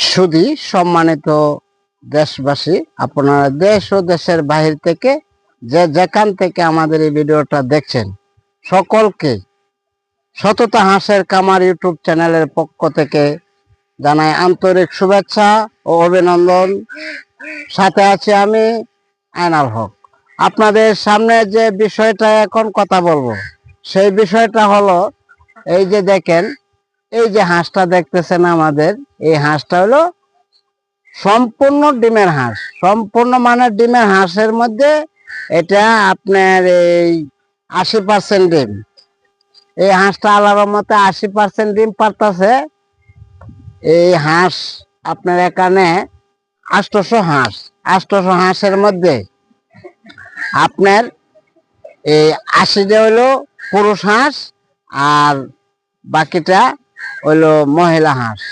সুধী সম্মানিত দেশবাসী, আপনারা দেশ ও দেশের বাহির থেকে যে যেখান থেকে আমাদের এই ভিডিওটা দেখছেন, সকলকে সততা হাঁসের কামার ইউটিউব চ্যানেলের পক্ষ থেকে জানাই আন্তরিক শুভেচ্ছা ও অভিনন্দন। সাথে আছি আমি আয়নাল হক। আপনাদের সামনে যে বিষয়টা এখন কথা বলব, সেই বিষয়টা হলো এই যে দেখেন এই যে হাঁসটা দেখতেছেন আমাদের, এই হাঁসটা হলো সম্পূর্ণ ডিমের হাঁস। সম্পূর্ণ মানে ডিমের হাঁসের মধ্যে এটা আপনার এই আশি পার্সেন্ট ডিম। এই হাঁসটা আলাদা মতে আশি পার্সেন্ট ডিম পারতাছে। এই হাঁস আপনার এখানে আষ্টশো হাঁস আষ্টশো হাঁসের মধ্যে আপনার এই আশিটা হইল পুরুষ হাঁস আর বাকিটা হইল মহিলা হাঁস।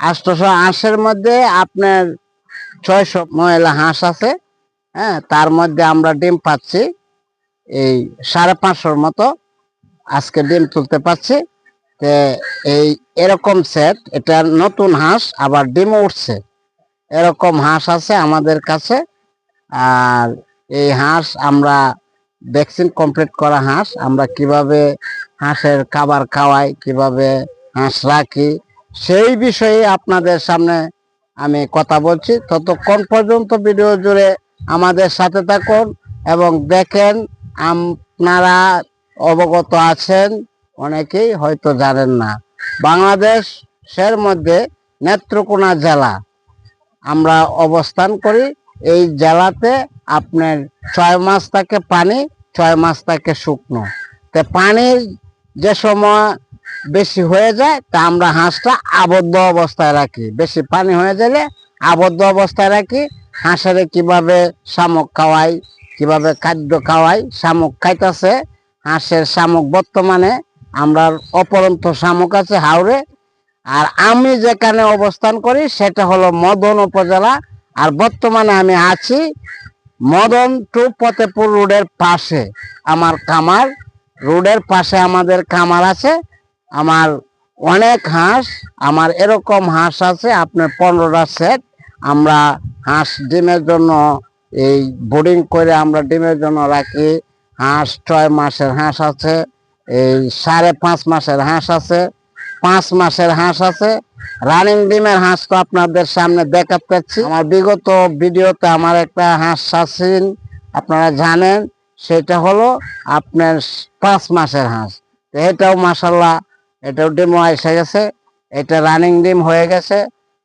আষ্টশো হাঁসের মধ্যে আপনার ছয়শো মহিলা হাঁস আছে হ্যাঁ তার মধ্যে আমরা ডিম পাচ্ছি এই সাড়ে পাঁচশোর মতো আজকে ডিম তুলতে পারছি। তে এই এরকম সেট এটা নতুন হাঁস, আবার ডিমও উঠছে। এরকম হাঁস আছে আমাদের কাছে, আর এই হাঁস আমরা ভ্যাকসিন কমপ্লিট করা হাঁস, আমরা কীভাবে হাঁসের খাবার খাওয়াই, কীভাবে হাঁস রাখি সেই বিষয়ে আপনাদের সামনে আমি কথা বলছি। ততক্ষণ পর্যন্ত ভিডিও জুড়ে আমাদের সাথে থাকুন এবং দেখেন আপনারা অবগত আছেন, অনেকেই হয়তো জানেন না। বাংলাদেশের মধ্যে নেত্রকোনা জেলা আমরা অবস্থান করি। এই জেলাতে আপনার ছয় মাস থাকে পানি, ছয় মাস থাকে শুকনো। তো পানির যে সময় বেশি হয়ে যায়, তা আমরা হাঁসটা আবদ্ধ অবস্থায় রাখি। বেশি পানি হয়ে গেলে আবদ্ধ অবস্থায় রাখি। হাঁসের কীভাবে শামুক খাওয়াই, কীভাবে খাদ্য খাওয়াই, শামুক খাইতেছে। হাঁসের শামুক বর্তমানে আমরা অপরন্ত শামুক আছে হাওড়ে আর আমি যেখানে অবস্থান করি, সেটা হলো মদন উপজেলা। আর বর্তমানে আমি আছি মদন টু ফতেপুর রোডের পাশে, আমার কামার রোডের পাশে আমাদের কামার আছে। আমার অনেক হাঁস, আমার এরকম হাঁস আছে, আপনার পনেরোটা সেট আমরা হাঁস ডিমের জন্য এই বোর্ডিং করে আমরা ডিমের জন্য রাখি। হাঁস ছয় মাসের হাঁস আছে, এই সাড়ে পাঁচ মাসের হাঁস আছে, পাঁচ মাসের হাঁস আছে। রানিং ডিমের হাঁস তো আপনাদের সামনে দেখাচ্ছি আমার বিগত ভিডিওতে আমার একটা হাঁস আছেন আপনারা জানেন, সেটা হলো আপনার পাঁচ মাসের হাঁস। এটাও মাসাল্লাহ এটাও ডিমও এসে গেছে, এটা রানিং ডিম হয়ে গেছে।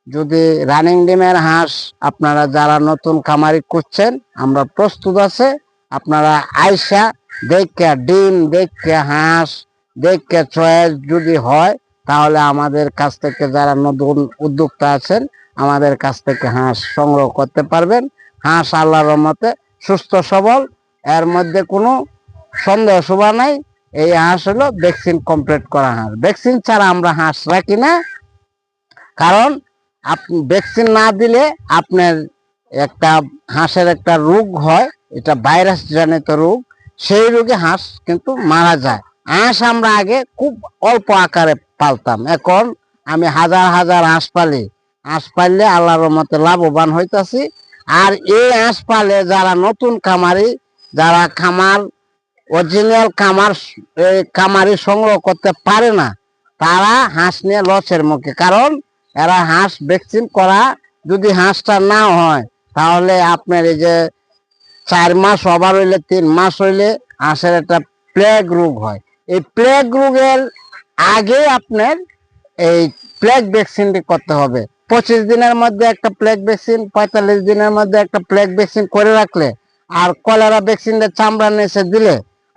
যদি রানিং ডিমের হাঁস আপনারা যারা নতুন খামারি করছেন আমরা প্রস্তুত আছে। আপনারা আইসা দেখে ডিম, দেখে হাঁস, দেখে চয়েস যদি হয়, তাহলে আমাদের কাছ থেকে যারা নতুন উদ্যোক্তা আছেন, আমাদের কাছ থেকে হাঁস সংগ্রহ করতে পারবেন। হাঁস আল্লাহর রহমতে সুস্থ সবল, এর মধ্যে কোনো সন্দেহ শোভা নাই। এই হাঁস হলো ভ্যাকসিন কমপ্লিট করা হাঁস। ভ্যাকসিন ছাড়া আমরা হাঁস রাখি না কারণ আপনি ভ্যাকসিন না দিলে আপনার একটা হাঁসের একটা রোগ হয়, এটা ভাইরাস জনিত রোগ, সেই রোগে হাঁস কিন্তু মারা যায়। হাঁস আমরা আগে খুব অল্প আকারে পালতাম। এখন আমি হাজার হাজার হাঁস পালি। হাঁস পাললে আল্লাহর মতে লাভবান হইতাছি। আর এই হাঁস পালে যারা নতুন খামারি, যারা খামার অরিজিনাল খামার, এই খামারি সংগ্রহ করতে পারে না। তারা হাঁস নিয়ে লসের মুখে, কারণ এরা হাঁস ভ্যাকসিন করা যদি হাঁসটা না হয়, তাহলে আপনার এই যে চার মাস ওভার হইলে, তিন মাস হইলে হাঁসের একটা প্লেগ রোগ হয়। এই প্লেগ রোগের আগে আপনার এই প্লেগ ভ্যাকসিনটি করতে হবে। পঁচিশ দিনের মধ্যে একটা প্লেগ ভ্যাকসিন, পঁয়তাল্লিশ দিনের মধ্যে একটা প্লেগ ভ্যাকসিন করে রাখলে, আর কলেরা ভ্যাকসিনটা চামড়া নেচে দিলে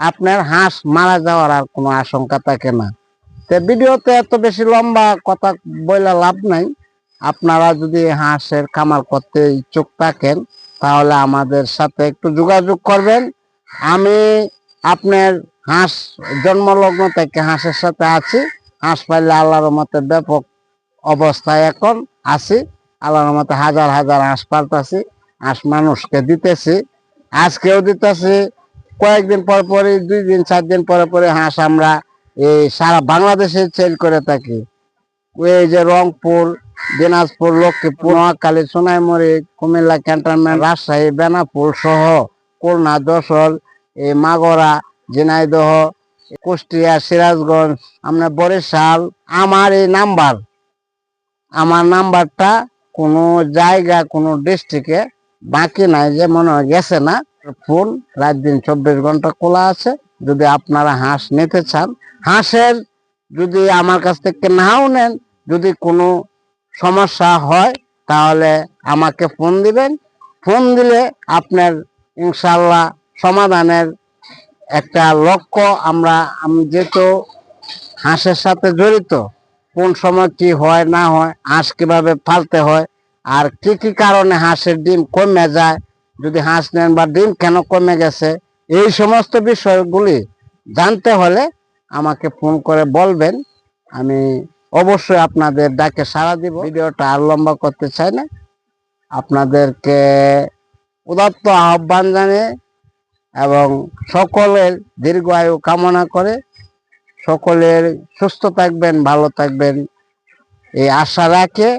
আপনার হাঁস মারা যাওয়ার আর কোনো আশঙ্কা থাকে না। তো ভিডিওতে এত বেশি লম্বা কথা বইলা লাভ নাই। আপনারা যদি হাঁসের খামার করতে ইচ্ছুক থাকেন, তাহলে আমাদের সাথে একটু যোগাযোগ করবেন। আমি আপনার হাঁস জন্মলগ্ন থেকে হাঁসের সাথে আছি। হাঁস পাইলে আল্লাহর মতে ব্যাপক অবস্থায় এখন আছি। আল্লাহর মতে হাজার হাজার হাঁস পালতাছি, হাঁস মানুষকে দিতেছি। আজকেও দিতেছি কয়েকদিন পর পরে, দুই দিন, চার দিন পরে পরে হাঁস আমরা এই সারা বাংলাদেশে সেল করে থাকি। এই যে রংপুর, দিনাজপুর, লক্ষ্মীপুর, নোয়াখালী, সোনাইমুড়ি, কুমিল্লা, ক্যান্টনমেন্ট, রাজশাহী, বেনাপুর সহ খুলনা দশল এই মাগরা, ঝিনাইদহ, কুষ্টিয়া, সিরাজগঞ্জ, আমরা বরিশাল, আমার এই নাম্বার। আমার নাম্বারটা কোনো জায়গা, কোনো ডিস্ট্রিক্টে বাকি নাই, যে মনে হয় গেছে না। ফোন রাত দিন চব্বিশ ঘণ্টা খোলা আছে। যদি আপনারা হাঁস নিতে চান, হাঁসের যদি আমার কাছ থেকে নাও নেন, যদি কোনো সমস্যা হয়, তাহলে আমাকে ফোন দিবেন। ফোন দিলে আপনার ইনশাল্লাহ সমাধানের একটা লক্ষ্য আমরা, আমি যেহেতু হাঁসের সাথে জড়িত, কোন সময় কি হয় না হয়, হাঁস কীভাবে ফালতে হয়, আর কি কি কারণে হাঁসের ডিম কমে যায় যদি হাঁস নেন বা ডিম, কেন কমে গেছে? এই সমস্ত বিষয়গুলি জানতে হলে আমাকে ফোন করে বলবেন। আমি অবশ্যই আপনাদের ডাকে সাড়া দিব। ভিডিওটা আর লম্বা করতে চাই না। আপনাদেরকে উদাত্ত আহ্বান জানিয়ে এবং সকলের দীর্ঘ আয়ু কামনা করে সকলের সুস্থ থাকবেন, ভালো থাকবেন। এই আশা রাখে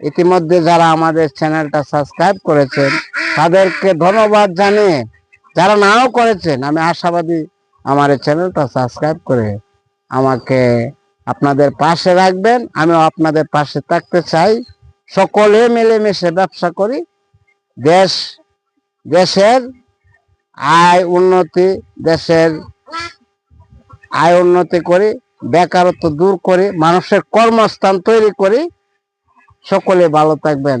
ইতিমধ্যে যারা আমাদের চ্যানেলটা সাবস্ক্রাইব করেছেন তাদেরকে ধন্যবাদ জানিয়ে যারা নাও করেছেন, আমি আশাবাদী আমার এই চ্যানেলটা সাবস্ক্রাইব করে আমাকে আপনাদের পাশে রাখবেন। আমিও আপনাদের পাশে থাকতে চাই। সকলে মিলেমিশে ব্যবসা করি। দেশ, দেশের আয় উন্নতি, দেশের আয় উন্নতি করি, বেকারত্ব দূর করি, মানুষের কর্মস্থান তৈরি করি। সকলে ভালো থাকবেন।